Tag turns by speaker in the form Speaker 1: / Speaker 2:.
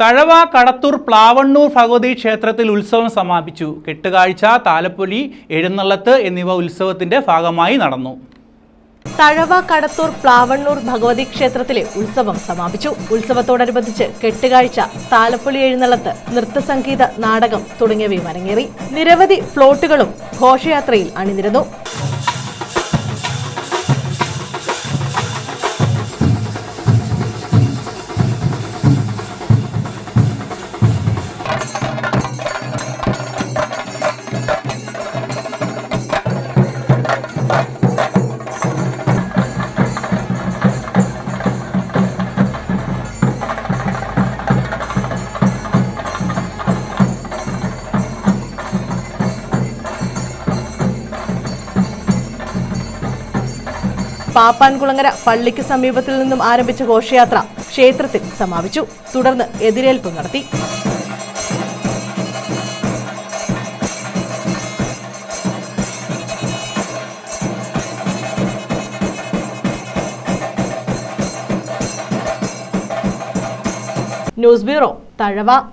Speaker 1: തഴവ കടത്തൂർ പ്ലാവണ്ണൂർ ഭഗവതി ക്ഷേത്രത്തിൽ ഉത്സവം സമാപിച്ചു. കെട്ടുകാഴ്ച താലപ്പൊലി എഴുന്നള്ളത്ത് എന്നിവ ഉത്സവത്തിന്റെ ഭാഗമായി നടന്നു.
Speaker 2: തഴവ കടത്തൂർ പ്ലാവണ്ണൂർ ഭഗവതി ക്ഷേത്രത്തിലെ ഉത്സവം സമാപിച്ചു. ഉത്സവത്തോടനുബന്ധിച്ച് കെട്ടുകാഴ്ച താലപ്പൊലി എഴുന്നള്ളത്ത് നൃത്തസംഗീത നാടകം തുടങ്ങിയവയും അരങ്ങേറി. നിരവധി ഫ്ലോട്ടുകളും ഘോഷയാത്രയിൽ അണിനിരന്നു. പാപ്പാൻകുളങ്ങര പള്ളിക്ക് സമീപത്തിൽ നിന്നും ആരംഭിച്ച ഘോഷയാത്ര ക്ഷേത്രത്തിൽ സമാപിച്ചു. തുടർന്ന് എതിരേൽപ്പ് നടത്തി. News bureau Thazhava.